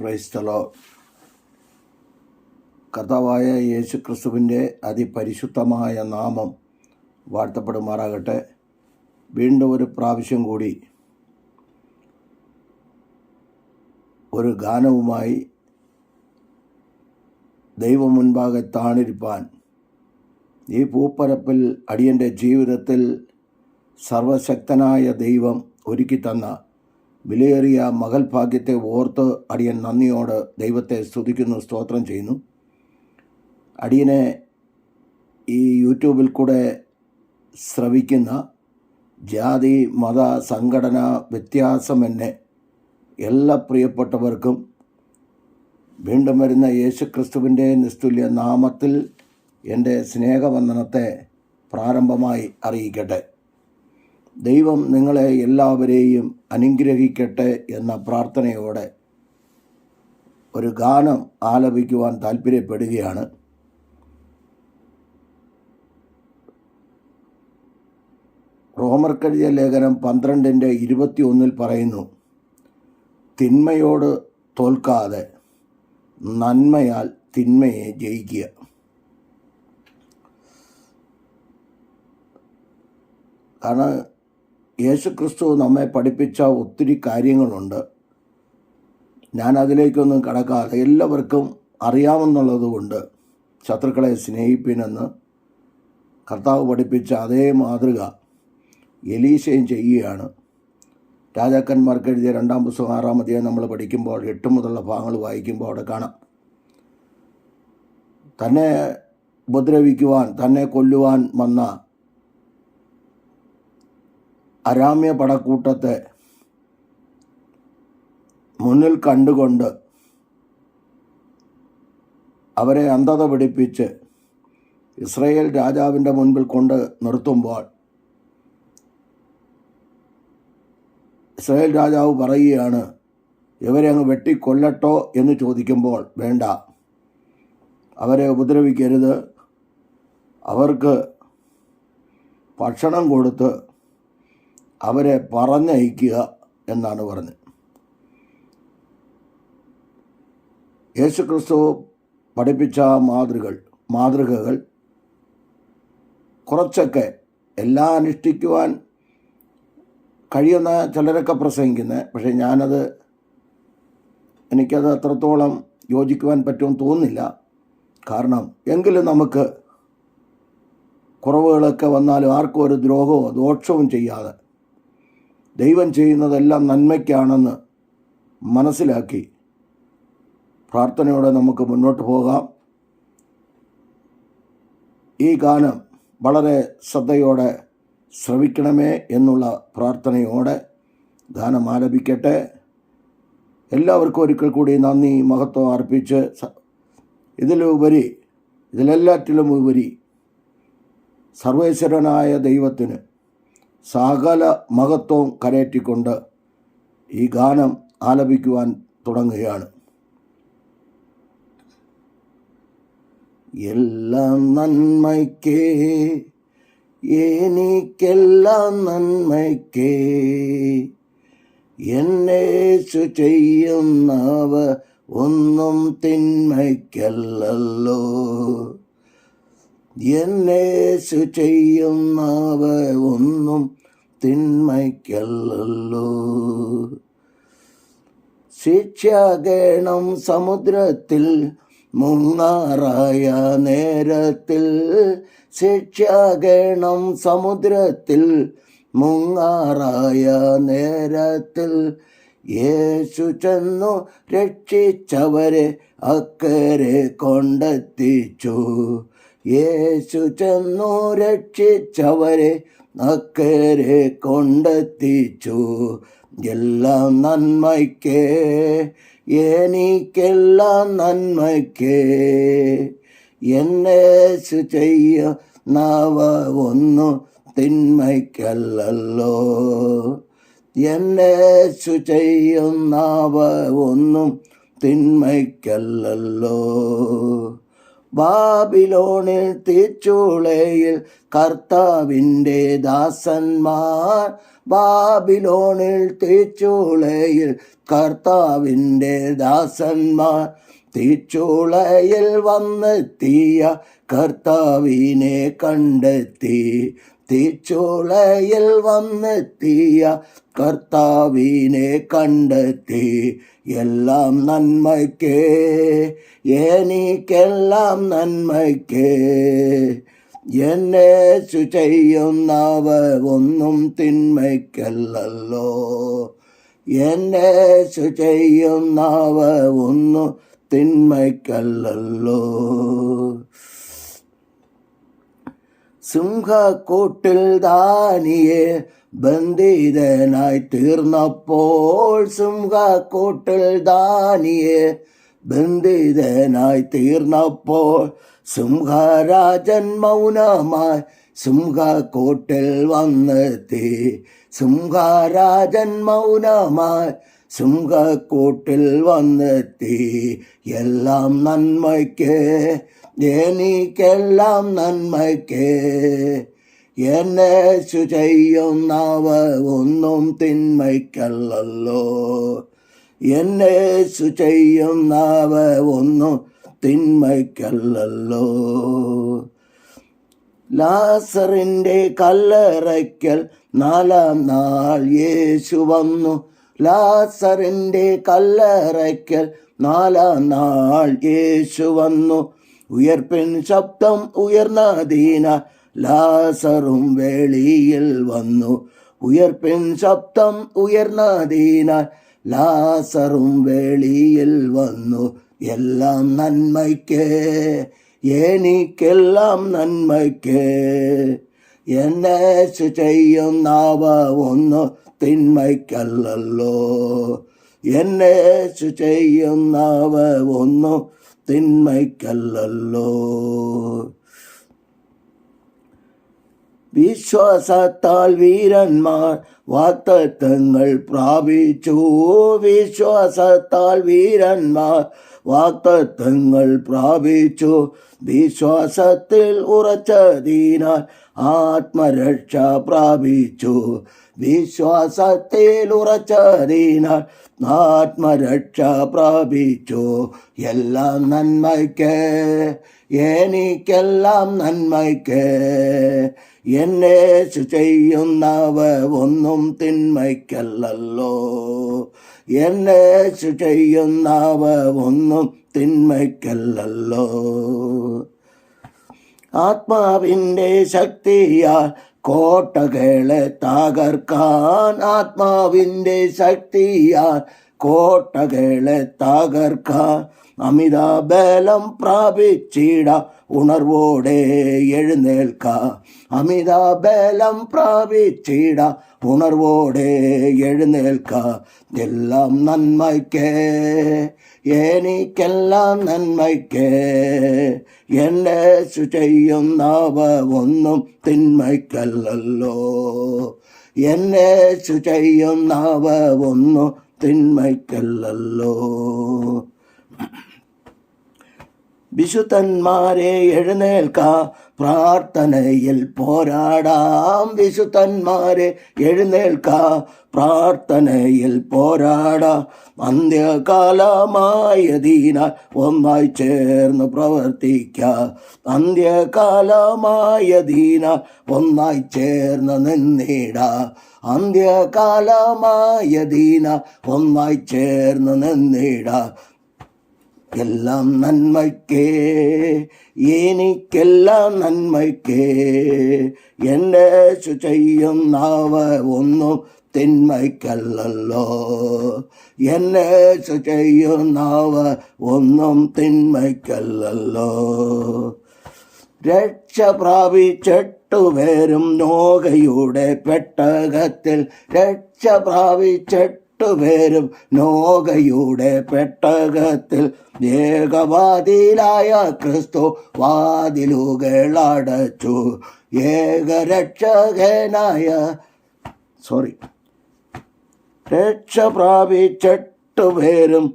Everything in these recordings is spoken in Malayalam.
ക്രൈസ്തലോ. കർത്താവായ യേശു ക്രിസ്തുവിന്റെ അതിപരിശുദ്ധമായ നാമം വാഴ്ത്തപ്പെടുമാറാകട്ടെ. വീണ്ടും ഒരു പ്രാവശ്യം കൂടി ഒരു ഗാനവുമായി ദൈവം മുൻപാകെ താണിരിപ്പാൻ ഈ പൂപ്പരപ്പിൽ അടിയന്റെ ജീവിതത്തിൽ സർവശക്തനായ ദൈവം ഒരുക്കി തന്ന വിലയേറിയ മകൾ ഭാഗ്യത്തെ ഓർത്ത് അടിയൻ നന്ദിയോട് ദൈവത്തെ സ്തുതിക്കുന്നു സ്തോത്രം ചെയ്യുന്നു. അടിയനെ ഈ യൂട്യൂബിൽ കൂടെ ശ്രവിക്കുന്ന ജാതി മത സംഘടന വ്യത്യാസമെന്നെ എല്ലാ പ്രിയപ്പെട്ടവർക്കും വീണ്ടും വരുന്ന യേശുക്രിസ്തുവിന്റെ നിസ്തുല്യ നാമത്തിൽ എന്റെ സ്നേഹവന്ദനത്തെ പ്രാരംഭമായി അറിയിക്കട്ടെ. ദൈവം നിങ്ങളെ എല്ലാവരെയും അനുഗ്രഹിക്കട്ടെ എന്ന പ്രാർത്ഥനയോടെ ഒരു ഗാനം ആലപിക്കുവാൻ താല്പര്യപ്പെടുകയാണ്. റോമർക്കെഴുതിയ ലേഖനം പന്ത്രണ്ടിന്റെ ഇരുപത്തിയൊന്നിൽ പറയുന്നു തിന്മയോട് തോൽക്കാതെ നന്മയാൽ തിന്മയെ ജയിക്കുക. കാരണം യേശു ക്രിസ്തു നമ്മെ പഠിപ്പിച്ച ഒത്തിരി കാര്യങ്ങളുണ്ട്. ഞാൻ അതിലേക്കൊന്നും കടക്കാതെ എല്ലാവർക്കും അറിയാമെന്നുള്ളതുകൊണ്ട് ശത്രുക്കളെ സ്നേഹിപ്പിനെന്ന് കർത്താവ് പഠിപ്പിച്ച അതേ മാതൃക എലീശയും ചെയ്യുകയാണ്. രാജാക്കന്മാർക്ക് എഴുതിയ രണ്ടാം പുസ്തകം ആറാം അധ്യായം നമ്മൾ പഠിക്കുമ്പോൾ എട്ട് മുതലുള്ള ഭാഗങ്ങൾ വായിക്കുമ്പോൾ അവിടെ കാണാം. തന്നെ ഉപദ്രവിക്കുവാൻ തന്നെ കൊല്ലുവാൻ വന്ന അരാമ്യ പടക്കൂട്ടത്തെ മുന്നിൽ കണ്ടുകൊണ്ട് അവരെ അന്ധത പിടിപ്പിച്ച് ഇസ്രയേൽ രാജാവിന്റെ മുൻപിൽ കൊണ്ട് നിർത്തുമ്പോൾ ഇസ്രയേൽ രാജാവ് പറയുകയാണ് ഇവരെ അങ്ങ് വെട്ടിക്കൊല്ലട്ടോ എന്ന് ചോദിക്കുമ്പോൾ വേണ്ട. അവരെ ഉപദ്രവിക്കരുത്. അവർക്ക് ഭക്ഷണം കൊടുത്ത് അവരെ പറഞ്ഞയക്കുക എന്നാണ് പറഞ്ഞത്. യേശുക്രിസ്തു പഠിപ്പിച്ച മാതൃകൾ മാതൃകകൾ കുറച്ചൊക്കെ എല്ലാം അനുഷ്ഠിക്കുവാൻ കഴിയുന്ന ചിലരൊക്കെ പ്രസംഗിക്കുന്നത് പക്ഷേ ഞാനത് എനിക്കത് അത്രത്തോളം യോജിക്കുവാൻ പറ്റുമെന്ന് തോന്നുന്നില്ല. കാരണം എങ്കിലും നമുക്ക് കുറവുകളൊക്കെ വന്നാലും ആർക്കും ഒരു ദ്രോഹമോ ദോഷവും ചെയ്യാതെ ദൈവം ചെയ്യുന്നതെല്ലാം നന്മയ്ക്കാണെന്ന് മനസ്സിലാക്കി പ്രാർത്ഥനയോടെ നമുക്ക് മുന്നോട്ട് പോകാം. ഈ ഗാനം വളരെ ശ്രദ്ധയോടെ ശ്രവിക്കണമേ എന്നുള്ള പ്രാർത്ഥനയോടെ ഗാനം ആലപിക്കട്ടെ എല്ലാവർക്കും ഒരിക്കൽ കൂടി നന്ദി മഹത്വം അർപ്പിച്ച് ഇതിലുപരി ഇതിലെല്ലാറ്റിലും ഉപരി സർവേശ്വരനായ ദൈവത്തിന് സകല മഹത്വവും കരയറ്റിക്കൊണ്ട് ഈ ഗാനം ആലപിക്കുവാൻ തുടങ്ങുകയാണ്. എല്ലാം നന്മയ്ക്കേ എനിക്കെല്ലാം നന്മയ്ക്കേ. എന്നേശു ചെയ്യുന്നവ ഒന്നും തിന്മയ്ക്കല്ലല്ലോ. എന്നേശു ചെയ്യുന്നവ ഒന്നും തിന്മയ്ക്കല്ലല്ലോ. ശിക്ഷാഗണം സമുദ്രത്തിൽ മുങ്ങാറായ നേരത്തിൽ ശിക്ഷാഗണം സമുദ്രത്തിൽ മുങ്ങാറായ നേരത്തിൽ യേശു ചെന്നു രക്ഷിച്ചവരെ അക്കരെ കൊണ്ടെത്തിച്ചു. യേശു ചെന്നു രക്ഷിച്ചവരെ അക്കരെ കൊണ്ടെത്തിച്ചു. എല്ലാം നന്മയ്ക്കേ എനിക്കെല്ലാം നന്മയ്ക്കേ. എന്നേശു ചെയ്യ നവ ഒന്നു തിന്മയ്ക്കല്ലല്ലോ. എന്നേശു ചെയ്യുന്നവ ഒന്നും തിന്മയ്ക്കല്ലല്ലോ. ബാബിലോണിൽ തീച്ചുളയിൽ കർത്താവിന്റെ ദാസന്മാർ. ബാബിലോണിൽ തീച്ചുളയിൽ കർത്താവിന്റെ ദാസന്മാർ. തീച്ചൂളയിൽ വന്നെത്തിയ കർത്താവിനെ കണ്ടെത്തി തീച്ചുളയിൽ വന്നെത്തിയ കർത്താവിനെ കണ്ടെത്തി. എല്ലാം നന്മയ്ക്ക് എനിക്കെല്ലാം നന്മയ്ക്ക്. എന്നെ ചെയ്യുന്നവ ഒന്നും തിന്മയ്ക്കല്ലല്ലോ. എന്നെ ചെയ്യുന്നവ ഒന്നും തിന്മയ്ക്കല്ലല്ലോ. സിംഹക്കൂട്ടിൽ ദാനിയെ ബന്ധിതനായി തീർന്നപ്പോൾ സിംഹക്കൂട്ടിൽ ദാനിയെ ബന്ധിതനായി തീർന്നപ്പോൾ സിംഹരാജൻ മൗനമായി സിംഹക്കൂട്ടിൽ വന്നെത്തി സിംഹരാജൻ മൗനമായി സിംഹക്കൂട്ടിൽ വന്നെത്തി എല്ലാം നന്മയ്ക്ക് എനിക്കെല്ലാം നന്മയ്ക്ക്. എന്നെ ചെയ്യുന്ന ചെയ്യുന്നവ ഒന്നും തിന്മയ്ക്കല്ലല്ലോ. എന്നെ ചെയ്യുന്ന ചെയ്യുന്നവ ഒന്നും തിന്മയ്ക്കല്ലല്ലോ. ലാസറിന്റെ കല്ലറയ്ക്കൽ നാലാം നാൾ യേശു വന്നു. ലാസറിന്റെ കല്ലറയ്ക്കൽ നാലാം നാൾ യേശു വന്നു. ഉയർപ്പിൻ ശബ്ദം ഉയർന്നതീന ലാസറും വെളിയിൽ വന്നു. ഉയർപ്പിൻ ശബ്ദം ഉയർന്നതീന ലാസറും വെളിയിൽ വന്നു. എല്ലാം നന്മയ്ക്ക് എനിക്കെല്ലാം നന്മയ്ക്ക്. എന്നെ ചെയ്യുന്നവ ഒന്ന് തിന്മയ്ക്കല്ലല്ലോ. എന്നെ ചെയ്യുന്നവ ഒന്നും തിന്മയ്ക്കല്ലല്ലോ. വിശ്വാസത്താൽ വീരന്മാർ വാക്തത്വങ്ങൾ പ്രാപിച്ചു. വിശ്വാസത്താൽ വീരന്മാർ വാക്തത്വങ്ങൾ പ്രാപിച്ചു. വിശ്വാസത്തിൽ ഉറച്ചതിനാൽ ആത്മരക്ഷ പ്രാപിച്ചു. വിശ്വാസത്തിൽ ഉറച്ചതിനാൽ ആത്മരക്ഷ പ്രാപിച്ചു. എല്ലാം നന്മയ്ക്ക് എനിക്കെല്ലാം നന്മയ്ക്ക്. എന്നെ ചെയ്യുന്നവ ഒന്നും തിന്മയ്ക്കല്ലല്ലോ. എന്നെ ചെയ്യുന്നവ ഒന്നും തിന്മയ്ക്കല്ലല്ലോ. ആത്മാവിന്റെ ശക്തിയാൽ കോട്ടകളെ തകർക്കാൻ. ആത്മാവിന്റെ ശക്തിയാൽ കോട്ടകളെ തകർക്കാൻ. അമിത ബലം പ്രാപിച്ചിട ഉണർവോടെ എഴുന്നേൽക്ക. അമിത ബലം പ്രാപിച്ചിട ഉണർവോടെ എഴുന്നേൽക്ക. എല്ലാം നന്മയ്ക്കേ എനിക്കെല്ലാം നന്മയ്ക്കേ. എന്നെ ചെയ്യുന്ന ചെയ്യുന്നവ ഒന്നും തിന്മയ്ക്കല്ലല്ലോ. എന്നെ ചെയ്യുന്നവ ഒന്നും തിന്മയ്ക്കല്ലല്ലോ. വിശുദ്ധന്മാരെ എഴുന്നേൽക്ക പ്രാർത്ഥനയിൽ പോരാടാം. വിശുദ്ധന്മാരെ എഴുന്നേൽക്ക പ്രാർത്ഥനയിൽ പോരാടാം. അന്ത്യകാലമായതിനാൽ ഒന്നായി ചേർന്ന് പ്രവർത്തിക്കാം. അന്ത്യകാലമായതിനാൽ ഒന്നായി ചേർന്ന് നിന്നിട. അന്ത്യകാലമായതിനാൽ ഒന്നായി ചേർന്ന് നിന്നിടാം. എല്ലാം നന്മയ്ക്കേ എനിക്കെല്ലാം നന്മയ്ക്കേ. എന്നെ ചെയ്യും നാവ ഒന്നും തിന്മയ്ക്കല്ലല്ലോ. എന്നെ ചെയ്യുന്നവ ഒന്നും തിന്മയ്ക്കല്ലല്ലോ. രക്ഷ പ്രാപിച്ചെട്ടുപേരും നോകയുടെ പെട്ടകത്തിൽ രക്ഷ പ്രാപിച്ചെട്ടുപേരും നോകയുടെ പെട്ടകത്തിൽ ഏകവാദിയിലായ ക്രിസ്തു വാതിലുകളടച്ചു. ഏകരക്ഷകനായ സോറി രക്ഷ പ്രാപിച്ചെട്ടുപേരും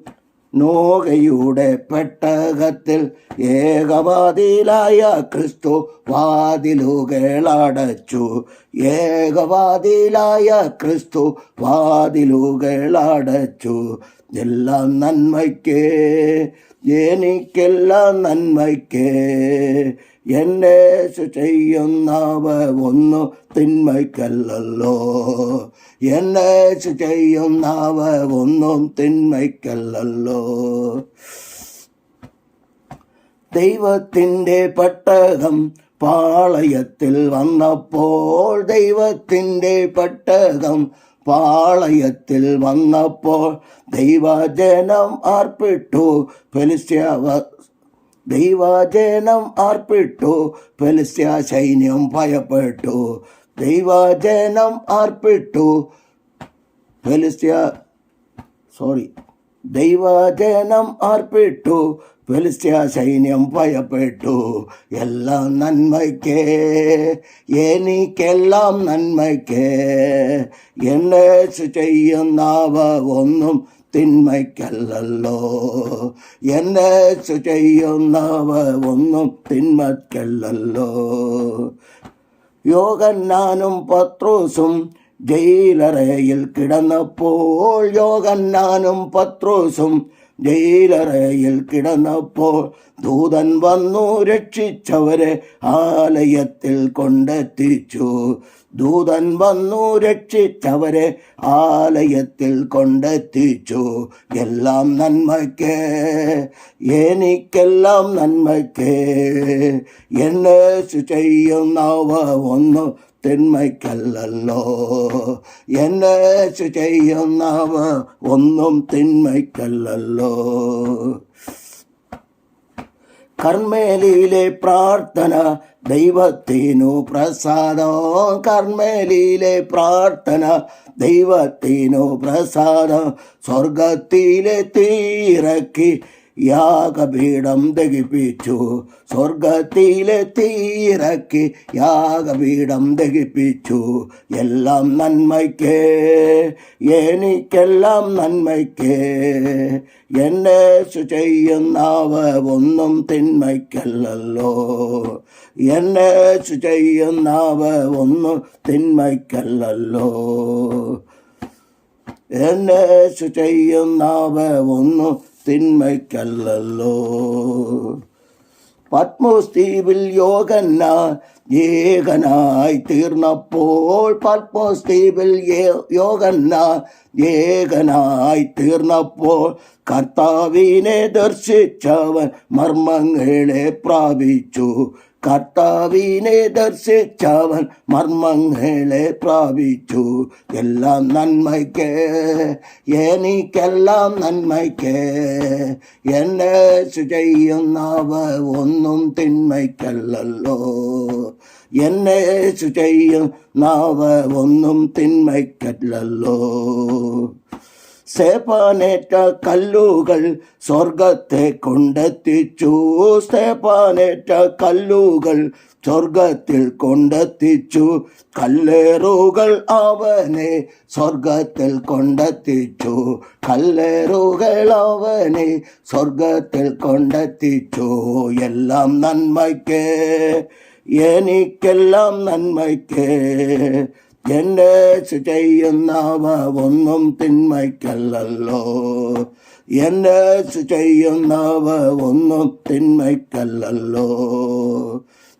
നോകയുടെ പെട്ടകത്തിൽ ഏകവാദിയിലായ ക്രിസ്തു വാതിലുകളടച്ചു. ഏകവാദിയിലായ ക്രിസ്തു വാതിലുകളടച്ചു. എല്ലാം നന്മയ്ക്ക് എനിക്കെല്ലാം നന്മയ്ക്ക് എന്നെ ചെയ്യുന്നവ ഒന്നു തിന്മയ്ക്കല്ലല്ലോ. എന്നെ ചെയ്യുന്നവ ഒന്നും തിന്മയ്ക്കല്ലല്ലോ. ദൈവത്തിന്റെ പട്ടകം പാളയത്തിൽ വന്നപ്പോൾ ദൈവത്തിന്റെ പട്ടകം പാളയത്തിൽ വന്നപ്പോൾ ദൈവജനം ആർപ്പിട്ടു. ഫെലിസ്ത്യാവ ദൈവജനം ആർപ്പിട്ടു ഫെലിസ്ത്യ സൈന്യം ഭയപ്പെട്ടു. ദൈവജനം ആർപ്പിട്ടു ഫെലിസ്ത്യ സോറി ദൈവജനം ആർപ്പിട്ടു ഫെലിസ്ത്യ സൈന്യം ഭയപ്പെട്ടു. എല്ലാം നന്മയ്ക്ക് എനിക്കെല്ലാം നന്മയ്ക്ക്. എന്നെ ചെയ്യുന്നവ ഒന്നും തിന്മയ്ക്കല്ലല്ലോ. എന്നെ ചെയ്യുന്നവ ഒന്നും തിന്മയ്ക്കല്ലല്ലോ. യോഗന്നാനും പത്രോസും ജയിലറയിൽ കിടന്നപ്പോൾ യോഗന്നാനും പത്രോസും ജയിലറയിൽ കിടന്നപ്പോൾ ദൂതൻ വന്നു രക്ഷിച്ചവരെ ആലയത്തിൽ കൊണ്ടെത്തിച്ചു. ദൂതൻ വന്നു രക്ഷിച്ചവരെ ആലയത്തിൽ കൊണ്ടെത്തിച്ചു. എല്ലാം നന്മയ്ക്ക് എനിക്കെല്ലാം നന്മയ്ക്ക്. എന്നെ ചെയ്യുന്നവ ഒന്നും തിന്മയ്ക്കല്ലല്ലോ. എന്നെ ചെയ്യുന്നവ ഒന്നും തിന്മയ്ക്കല്ലല്ലോ. കർമ്മേലിയിലെ പ്രാർത്ഥന ദൈവത്തിനു പ്രസാദോ. കർമ്മലിലെ പ്രാർത്ഥന ദൈവത്തിനു പ്രസാദം. സ്വർഗത്തിലെ തീരക്കി യാഗപീഠം ദഹിപ്പിച്ചു. സ്വർഗത്തിലെ തീരക്കി യാഗപീഠം ദഹിപ്പിച്ചു. എല്ലാം നന്മയ്ക്ക് എനിക്കെല്ലാം നന്മയ്ക്ക്. എന്നെ ചെയ്യുന്നവ ഒന്നും തിന്മയ്ക്കല്ലല്ലോ. എന്നെ ചെയ്യുന്നവ ഒന്നും തിന്മയ്ക്കല്ലല്ലോ. എന്നെ ചെയ്യുന്നവ ഒന്നും തിന്മയ്ക്കല്ലല്ലോ. പത്മോസ് ദ്വീപിൽ യോഗന്ന ഏകനായി തീർന്നപ്പോൾ പത്മോസ് ദ്വീപിൽ യോഗന്ന ഏകനായി തീർന്നപ്പോൾ കർത്താവിനെ ദർശിച്ചവൻ മർമ്മങ്ങളെ പ്രാപിച്ചു. കർത്താവിനെ ദർശിച്ചവൻ മർമ്മങ്ങളെ പ്രാപിച്ചു എല്ലാം നന്മയ്ക്ക് എനിക്കെല്ലാം നന്മയ്ക്ക് എന്നെ ചെയ്യുന്നവ ഒന്നും തിന്മയ്ക്കല്ലല്ലോ എന്നെ ചെയ്യുന്നവ ഒന്നും തിന്മയ്ക്കല്ലല്ലോ സ്തേപ്പാനേറ്റ കല്ലുകൾ സ്വർഗത്തെ കൊണ്ടെത്തിച്ചു സ്തേപ്പാനേറ്റ കല്ലുകൾ സ്വർഗത്തിൽ കൊണ്ടെത്തിച്ചു കല്ലേറുകൾ അവനെ സ്വർഗത്തിൽ കൊണ്ടെത്തിച്ചു കല്ലേറുകൾ അവനെ സ്വർഗത്തിൽ കൊണ്ടെത്തിച്ചു എല്ലാം നന്മയ്ക്ക് എനിക്കെല്ലാം നന്മയ്ക്ക് എന്നെ ചെയ്യുന്നവ ഒന്നും തിന്മയ്ക്കല്ലല്ലോ. എന്നെ ചെയ്യുന്നവ ഒന്നും തിന്മയ്ക്കല്ലല്ലോ.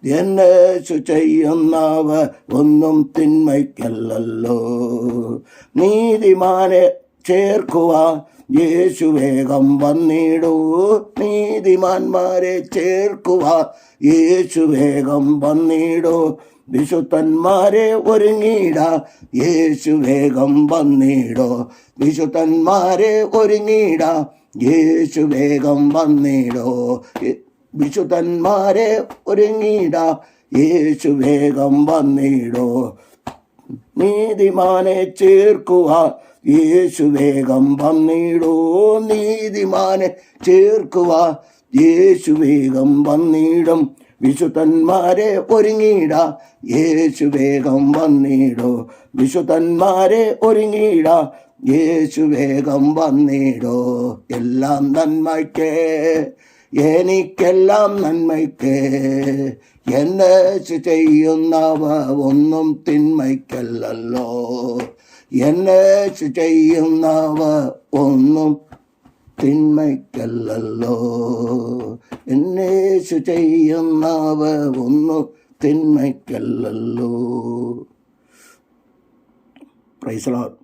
എന്നെ ചെയ്യുന്നവ ഒന്നും തിന്മയ്ക്കല്ലല്ലോ. നീതിമാനെ ചേർക്കുക യേശു വേഗം വന്നിടൂ. നീതിമാന്മാരെ ചേർക്കുക യേശു വേഗം വന്നിടൂ. വിശുദ്ധന്മാരെ ഒരുങ്ങിട യേശു വേഗം വന്നിടോ. വിശുദ്ധന്മാരെ ഒരുങ്ങിട യേശു വേഗം വന്നിടോ. വിശുദ്ധന്മാരെ ഒരുങ്ങിട യേശു വേഗം വന്നിടോ. നീതിമാനെ ചേർക്കുക യേശു വേഗം വന്നിടോ. നീതിമാനെ ചേർക്കുക യേശു വേഗം വന്നിടും. വിശുദ്ധന്മാരെ ഒരുങ്ങിട യേശു വേഗം വന്നിടോ. വിശുദ്ധന്മാരെ ഒരുങ്ങിട യേശു വേഗം വന്നിടോ. എല്ലാം നന്മയ്ക്ക്. എനിക്കെല്ലാം നന്മയ്ക്ക്. എന്നെ ചെയ്യുന്നവ ഒന്നും തിന്മയ്ക്കല്ലല്ലോ. എന്നെ ചെയ്യുന്നവ ഒന്നും തിന്മയ്ക്കല്ലല്ലോ. എന്നേശു ചെയ്യുന്നവ ഒന്നു തിന്മയ്ക്കല്ലല്ലോ. പ്രൈസലോ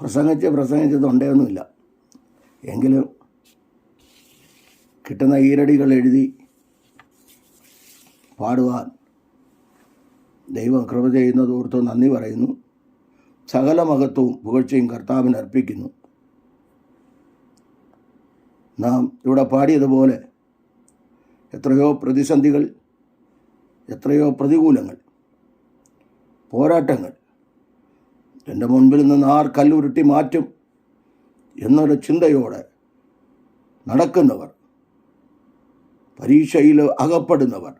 പ്രസംഗിച്ച് പ്രസംഗിച്ച് തൊണ്ടയൊന്നുമില്ല. എങ്കിലും കിട്ടുന്ന ഈരടികൾ എഴുതി പാടുവാൻ ദൈവം കൃപ ചെയ്യുന്നത് ഓർത്ത് നന്ദി പറയുന്നു. സകല മഹത്വവും പുകഴ്ചയും കർത്താവിന് അർപ്പിക്കുന്നു. നാം ഇവിടെ പാടിയതുപോലെ എത്രയോ പ്രതിസന്ധികൾ എത്രയോ പ്രതികൂലങ്ങൾ പോരാട്ടങ്ങൾ എന്റെ മുൻപിൽ നിന്ന് ആർ കല്ലുരുട്ടി മാറ്റും എന്നൊരു ചിന്തയോടെ നടക്കുന്നവർ പരീക്ഷയിൽ അകപ്പെടുന്നവർ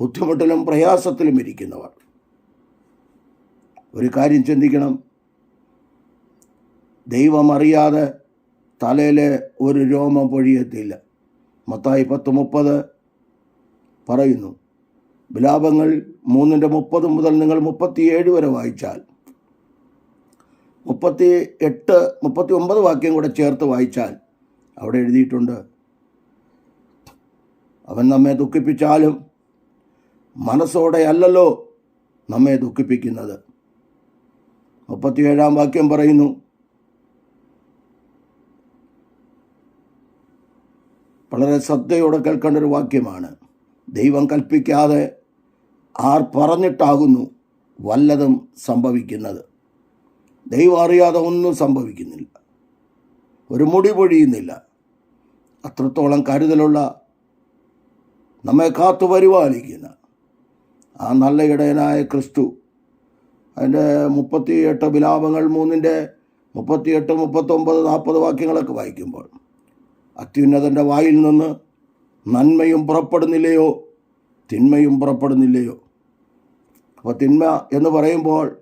ബുദ്ധിമുട്ടിലും പ്രയാസത്തിലും ഇരിക്കുന്നവർ. ഒരു കാര്യം ചിന്തിക്കണം. ദൈവം തലയിലെ ഒരു രോമം പൊഴിയത്തില്ല. മത്തായി പത്ത് മുപ്പത് പറയുന്നു വിലാപങ്ങൾ മൂന്നിന്റെ മുപ്പത് മുതൽ നിങ്ങൾ മുപ്പത്തിയേഴ് വരെ വായിച്ചാൽ. മുപ്പത്തി എട്ട് മുപ്പത്തി ഒമ്പത് വാക്യം കൂടെ ചേർത്ത് വായിച്ചാൽ അവിടെ എഴുതിയിട്ടുണ്ട് അവൻ നമ്മെ ദുഃഖിപ്പിച്ചാലും മനസ്സോടെ അല്ലല്ലോ നമ്മെ ദുഃഖിപ്പിക്കുന്നത്. മുപ്പത്തിയേഴാം വാക്യം പറയുന്നു വളരെ ശ്രദ്ധയോടെ കേൾക്കേണ്ട ഒരു വാക്യമാണ്. ദൈവം കൽപ്പിക്കാതെ ആർ പറഞ്ഞിട്ടാകുന്നു വല്ലതും സംഭവിക്കുന്നത്. ദൈവം അറിയാതെ ഒന്നും സംഭവിക്കുന്നില്ല. ഒരു മുടി പൊഴിയുന്നില്ല. അത്രത്തോളം കരുതലുള്ള നമ്മെ കാത്തു പരിപാലിക്കുന്ന ആ നല്ല ഇടയനായ ക്രിസ്തു അതിന്റെ മുപ്പത്തിയെട്ട് വിലാപങ്ങൾ മൂന്നിന്റെ മുപ്പത്തിയെട്ട് മുപ്പത്തൊമ്പത് നാൽപ്പത് വാക്യങ്ങളൊക്കെ വായിക്കുമ്പോൾ അത്യുന്നതന്റെ വായിൽ നിന്ന് നന്മയും പുറപ്പെടുന്നില്ലയോ? തിന്മയും പുറപ്പെടുന്നില്ലയോ? അപ്പോൾ തിന്മ എന്ന് പറയുമ്പോൾ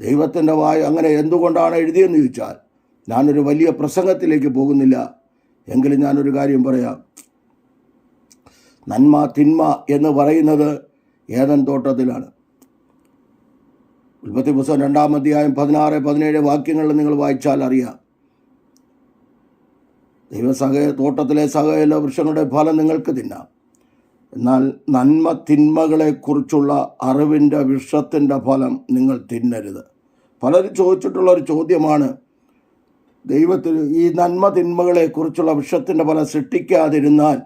ദൈവത്തിന്റെ വായ അങ്ങനെ എന്തുകൊണ്ടാണ് എഴുതിയെന്ന് ചോദിച്ചാൽ ഞാനൊരു വലിയ പ്രസംഗത്തിലേക്ക് പോകുന്നില്ല. എങ്കിലും ഞാനൊരു കാര്യം പറയാം. നന്മ തിന്മ എന്ന് പറയുന്നത് ഏതൻ തോട്ടത്തിലാണ്. ഉൽപ്പത്തി പുസ്തകം രണ്ടാം അധ്യായം പതിനാറ് പതിനേഴ് വാക്യങ്ങളിൽ നിങ്ങൾ വായിച്ചാൽ അറിയാം. ദൈവസഹ തോട്ടത്തിലെ സകല വൃക്ഷങ്ങളുടെ ഫലം നിങ്ങൾക്ക് തിന്നാം. എന്നാൽ നന്മ തിന്മകളെക്കുറിച്ചുള്ള അറിവിന്റെ വിഷത്തിന്റെ ഫലം നിങ്ങൾ തിന്നരുത്. പലരും ചോദിച്ചിട്ടുള്ള ഒരു ചോദ്യമാണ് ദൈവത്തിന് ഈ നന്മ തിന്മകളെക്കുറിച്ചുള്ള വിഷത്തിന്റെ ഫലം സൃഷ്ടിക്കാതിരുന്നാൽ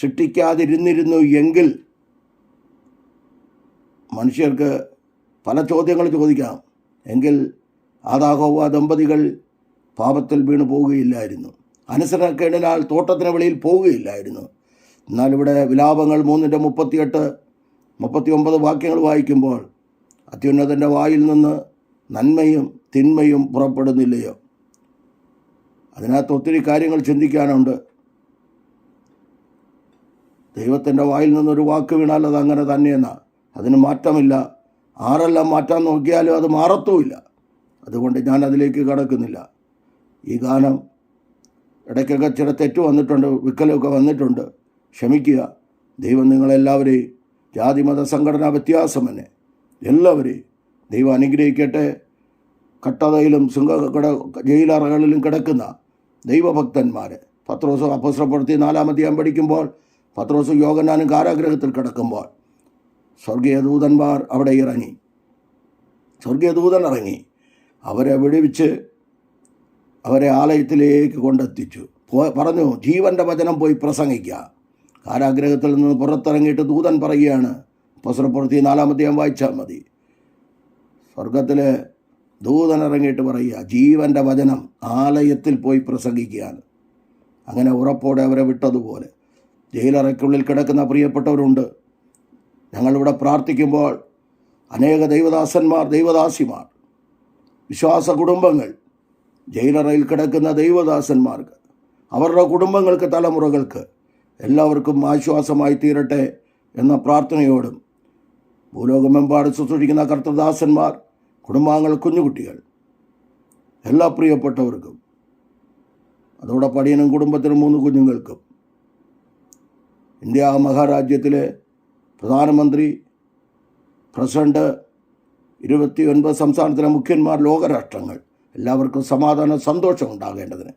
സൃഷ്ടിക്കാതിരുന്നിരുന്നു എങ്കിൽ മനുഷ്യർക്ക് പല ചോദ്യങ്ങൾ ചോദിക്കാം. എങ്കിൽ ആദാഹോവ ദമ്പതികൾ പാപത്തിൽ വീണു പോവുകയില്ലായിരുന്നു അനുസരണക്കേടിനാൽ തോട്ടത്തിന് വെളിയിൽ പോവുകയില്ലായിരുന്നു. എന്നാൽ ഇവിടെ വിലാപങ്ങൾ മൂന്നിന്റെ മുപ്പത്തിയെട്ട് മുപ്പത്തി ഒമ്പത് വാക്യങ്ങൾ വായിക്കുമ്പോൾ അത്യുന്നതന്റെ വായിൽ നിന്ന് നന്മയും തിന്മയും പുറപ്പെടുന്നില്ലയോ? അതിനകത്ത് ഒത്തിരി കാര്യങ്ങൾ ചിന്തിക്കാനുണ്ട്. ദൈവത്തിന്റെ വായിൽ നിന്നൊരു വാക്ക് വീണാൽ അത് അങ്ങനെ തന്നെയെന്നാണ് അതിന് മാറ്റമില്ല. ആരെല്ലാം മാറ്റാൻ നോക്കിയാലും അത് മാറത്തുമില്ല. അതുകൊണ്ട് ഞാൻ അതിലേക്ക് കടക്കുന്നില്ല. ഈ ഗാനം ഇടയ്ക്കൊക്കെ ചില തെറ്റ് വന്നിട്ടുണ്ട് വിക്കലൊക്കെ വന്നിട്ടുണ്ട്. ക്ഷമിക്കുക. ദൈവം നിങ്ങളെല്ലാവരെയും ജാതി മത സംഘടനാ വ്യത്യാസം തന്നെ. എല്ലാവരെയും ദൈവം അനുഗ്രഹിക്കട്ടെ. കട്ടതയിലും സിംഹ കട ജയിലറകളിലും കിടക്കുന്ന ദൈവഭക്തന്മാർ പത്രോസ് അപ്പസ്രപ്പെടുത്തി നാലാമധ്യായം പഠിക്കുമ്പോൾ പത്രോസ് യോഗനാനും കാരാഗ്രഹത്തിൽ കിടക്കുമ്പോൾ സ്വർഗീയ ദൂതന്മാർ അവിടെ ഇറങ്ങി. സ്വർഗീയ ദൂതൻ ഇറങ്ങി. അവരെ വിടുവിച്ച് അവരെ ആലയത്തിലേക്ക് കൊണ്ടെത്തിച്ചു. പറഞ്ഞു ജീവന്റെ വചനം പോയി പ്രസംഗിക്കുക കാരാഗ്രഹത്തിൽ നിന്ന് പുറത്തിറങ്ങിയിട്ട് ദൂതൻ പറയുകയാണ് പുസ്തകപ്പുറത്തി നാലാമത്തെയും വായിച്ചാൽ മതി. സ്വർഗത്തിൽ ദൂതൻ ഇറങ്ങിയിട്ട് പറയുക ജീവന്റെ വചനം ആലയത്തിൽ പോയി പ്രസംഗിക്കുകയാണ് അങ്ങനെ ഉറപ്പോടെ അവരെ വിട്ടതുപോലെ. ജയിലറയ്ക്കുള്ളിൽ കിടക്കുന്ന പ്രിയപ്പെട്ടവരുണ്ട്. ഞങ്ങളിവിടെ പ്രാർത്ഥിക്കുമ്പോൾ അനേക ദൈവദാസന്മാർ ദൈവദാസിമാർ വിശ്വാസ കുടുംബങ്ങൾ ജയിലറയിൽ കിടക്കുന്ന ദൈവദാസന്മാർക്ക് അവരുടെ കുടുംബങ്ങൾക്ക് തലമുറകൾക്ക് എല്ലാവർക്കും ആശ്വാസമായി തീരട്ടെ എന്ന പ്രാർത്ഥനയോടും ഭൂലോകമെമ്പാട് ശുശ്രൂഷിക്കുന്ന കർത്തദാസന്മാർ കുടുംബാംഗങ്ങൾ കുഞ്ഞുകുട്ടികൾ എല്ലാ പ്രിയപ്പെട്ടവർക്കും അതോടെ പടിയനും കുടുംബത്തിനും മൂന്ന് കുഞ്ഞുങ്ങൾക്കും ഇന്ത്യ മഹാരാജ്യത്തിലെ പ്രധാനമന്ത്രി പ്രസിഡന്റ് ഇരുപത്തി ഒൻപത് സംസ്ഥാനത്തിലെ മുഖ്യന്മാർ ലോകരാഷ്ട്രങ്ങൾ എല്ലാവർക്കും സമാധാനം സന്തോഷം ഉണ്ടാകേണ്ടതിന്.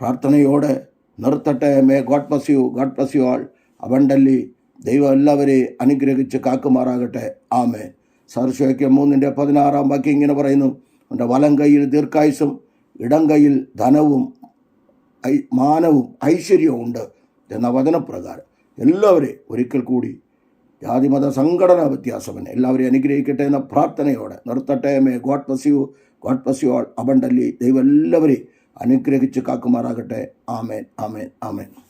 പ്രാർത്ഥനയോടെ നിർത്തട്ടെ. May God bless you God bless you all abundantly ദൈവം എല്ലാവരെയും അനുഗ്രഹിച്ച് കാക്കുമാറാകട്ടെ. ആമേ സർശോയ്ക്ക് മൂന്നിന്റെ പതിനാറാം വാക്യം ഇങ്ങനെ പറയുന്നു. എന്റെ വലം കൈയിൽ ദീർഘായുസും ഇടം കൈയിൽ ധനവും മാനവും ഐശ്വര്യവും ഉണ്ട് എന്ന വചനപ്രകാരം എല്ലാവരെയും ഒരിക്കൽ കൂടി ജാതിമത സംഘടനാ വ്യത്യാസമെന്നെ എല്ലാവരെയും അനുഗ്രഹിക്കട്ടെ എന്ന പ്രാർത്ഥനയോടെ നിർത്തട്ടെ. May God bless you God bless you all abundantly ദൈവം എല്ലാവരെയും അനുഗ്രഹിച്ച് കാക്കുമാറാകട്ടെ. ആമേൻ ആമേൻ ആമേൻ.